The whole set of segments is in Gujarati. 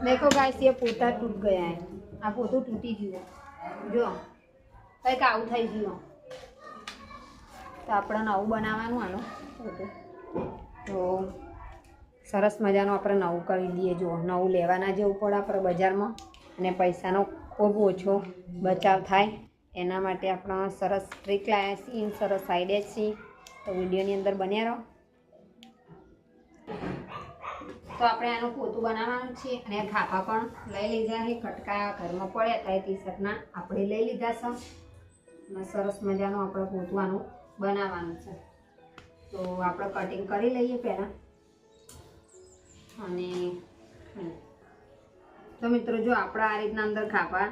देखो गाइस ये पोता टूट गया है આ પોતું તૂટી ગયું જો કંઈક આવું થઈ ગયું તો આપણે નવું બનાવવાનું આનું પોતું તો સરસ મજાનું આપણે નવું કરી દઈએ જો નવું લેવાના જવું પડે આપણે બજારમાં અને પૈસાનો ખૂબ ઓછો બચાવ થાય એના માટે આપણે સરસ ટ્રીક લાવ્યા છીએ સરસ આઈડિયા છીએ તો વિડીયોની અંદર બન્યા રહો તો આપણે આનું પોતું બનાવવાનું છે અને ખાપા પણ લઈ લીધા છે. કટકા ઘરમાં પડ્યા હતા એ આપણે લઈ લીધા છે. અને સરસ મજાનું આપણે પોતું આનું બનાવવાનું છે. તો આપણે કટિંગ કરી લઈએ પહેલાં. અને તો મિત્રો જો આપણે આ રીતના અંદર ખાપા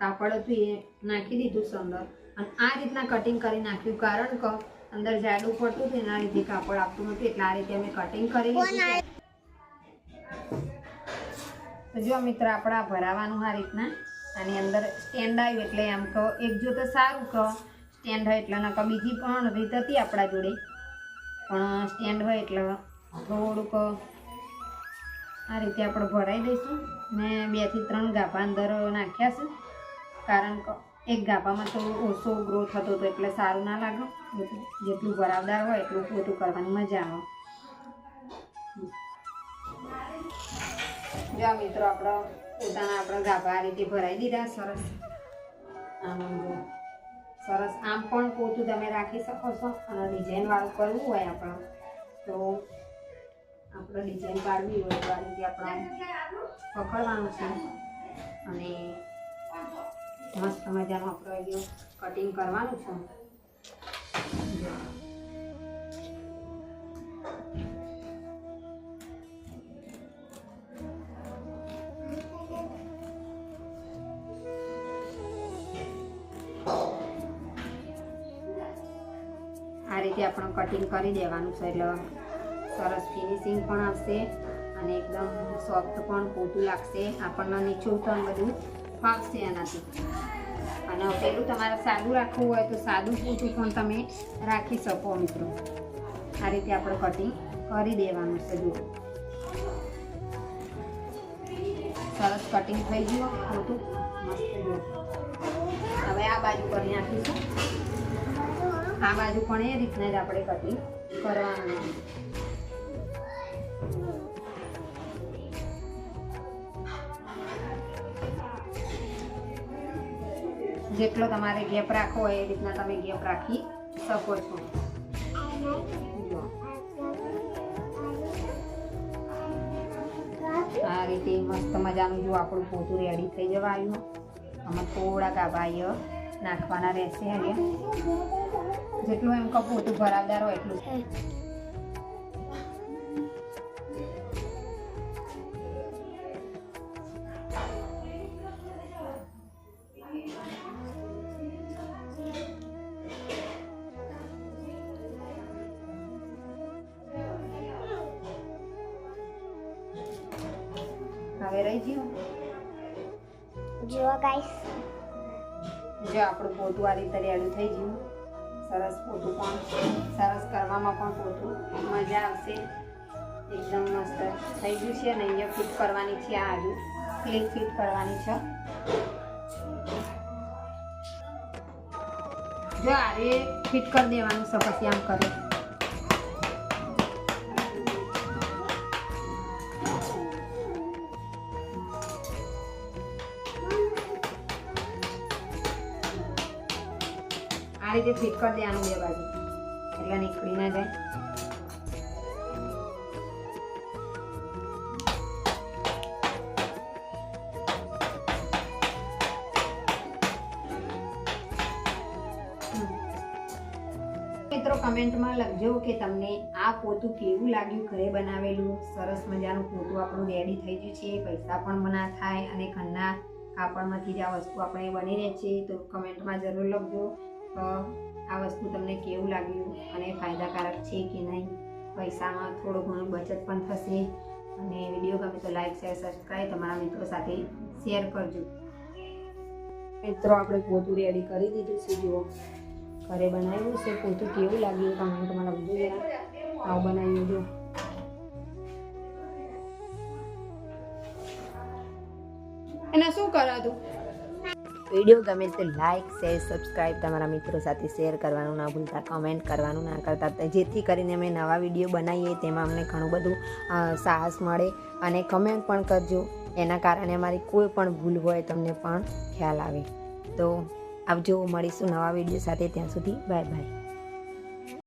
કાપડ હતું એ નાખી દીધું છે અંદર. અને આ રીતના કટિંગ કરી નાખ્યું. કારણ કે અંદર જાડું પડતું હતું એના લીધે કાપડ આપતું નથી, એટલે આ રીતે અમે કટિંગ કરી લીધું જો મિત્ર, આપણે ભરાવાનું આ રીતના, આની અંદર સ્ટેન્ડ આવ્યું એટલે આમ કહો, એક જો તો સારું કહો સ્ટેન્ડ હોય એટલે નકા બીજી પણ રીત હતી આપણા જોડે. પણ સ્ટેન્ડ હોય એટલે થોડુંક આ રીતે આપણે ભરાઈ દઈશું મેં બેથી ત્રણ ગાભા અંદર નાખ્યા છે. કારણ કે એક ગાભામાં તો ઓછો ગ્રોથ થતો હતો એટલે સારું ના લાગે. જેટલું- ભરાવદાર હોય એટલું પોતું કરવાની મજા આવે. જો મિત્રો આપણો પોતાના આપણા ગાભા આ રીતે ભરાઈ દીધા, સરસ. આમ સરસ આમ પણ પોતું તમે રાખી શકો છો અને ડિઝાઇન વાળું કરવું હોય આપણે. તો આપણે ડિઝાઇન પાડવી હોય તો આ રીતે આપણે પકડવાનું છે. અને મસ્ત મજાનો આપણે અહીંયા કટિંગ કરવાનું છે. આ રીતે આપણે કટિંગ કરી દેવાનું છે. એટલે સરસ ફિનિશિંગ પણ આવશે અને એકદમ સોફ્ટ પણ પોતું લાગશે. આપણને નીચું પણ બધું ફાવશે એનાથી. અને પેલું તમારે સાદું રાખવું હોય તો સાદું પૂછું પણ તમે રાખી શકો મિત્રો. આ રીતે આપણે કટિંગ કરી દેવાનું છે, જુઓ. સરસ કટિંગ થઈ ગયું, ખોટું. મસ્ત હવે આ બાજુ કરી નાખીશું. આ બાજુ પણ એ રીતના જ આપણે કટિંગ કરવાનું જેટલો તમારે ગેપ રાખવો એ રીતના તમે ગેપ રાખી શકો છો. આ રીતે મસ્ત મજાનું જો આપણું પોતું રેડી થઈ જવા આવ્યું આમાં થોડાક ગાભા નાખવાના રહેશે હવે જેટલું એમ કહું પોતું ભરાવદાર હોય એટલું. હવે રહી ગયું? જો ગાઈસ જો આપણું પોતું આ રીતે રેડું થઈ ગયું. સરસ પોતું પણ સરસ કરવામાં પણ પોતું. મજા આવશે. એકદમ મસ્ત થઈ ગયું છે અને અહીંયા ફિટ કરવાની છે આ હજુ. ક્લિક ફિટ કરવાની છે. જો આરે ફિટ કરી દેવાનું છે પછી આમ કરે. આ રીતે ફિટ કરી દેવાનું બે બાજુ. એટલે નીકળી ના જાય. મિત્રો, કમેન્ટમાં લખજો કે તમને આ પોતું કેવું લાગ્યું ઘરે બનાવેલું. સરસ મજાનું પોતું આપણું રેડી થઈ ગયું છે. પૈસા પણ મના થાય અને ઘરના કાપડમાંથી જ આ વસ્તુ આપણે બની રહે છે. તો કમેન્ટમાં જરૂર લખજો. તો આ વસ્તુ તમને કેવું લાગ્યું અને ફાયદાકારક છે કે નહીં? પૈસામાં થોડું ઘણું બચત પણ થશે અને વીડિયો ગમે તો લાઈક, શેર, સબસ્ક્રાઈબ તમારા મિત્રો સાથે શેર કરજો. મિત્રો, આપણે પોતું રેડી કરી દીધું છે. જુઓ, ઘરે બનાવ્યું છે. પોતું કેવું લાગ્યું કમેન્ટમાં લખજો જરા આવું બનાવ્યું જો એના શું કરો તું વીડિયો ગમે તો લાઇક શેર સબસ્ક્રાઈબ તમારા મિત્રો સાથે શેર કરવાનું ના ભૂલતા કમેન્ટ કરવાનું ના કરતા. જેથી કરીને અમે નવા વીડિયો બનાવીએ, તેમાં અમને ઘણું બધું સાહસ મળે અને કમેન્ટ પણ કરજો. એના કારણે અમારી કોઈ પણ ભૂલ હોય તમને પણ ખ્યાલ આવે. તો આવજો, મળીશું નવા વીડિયો સાથે. ત્યાં સુધી બાય બાય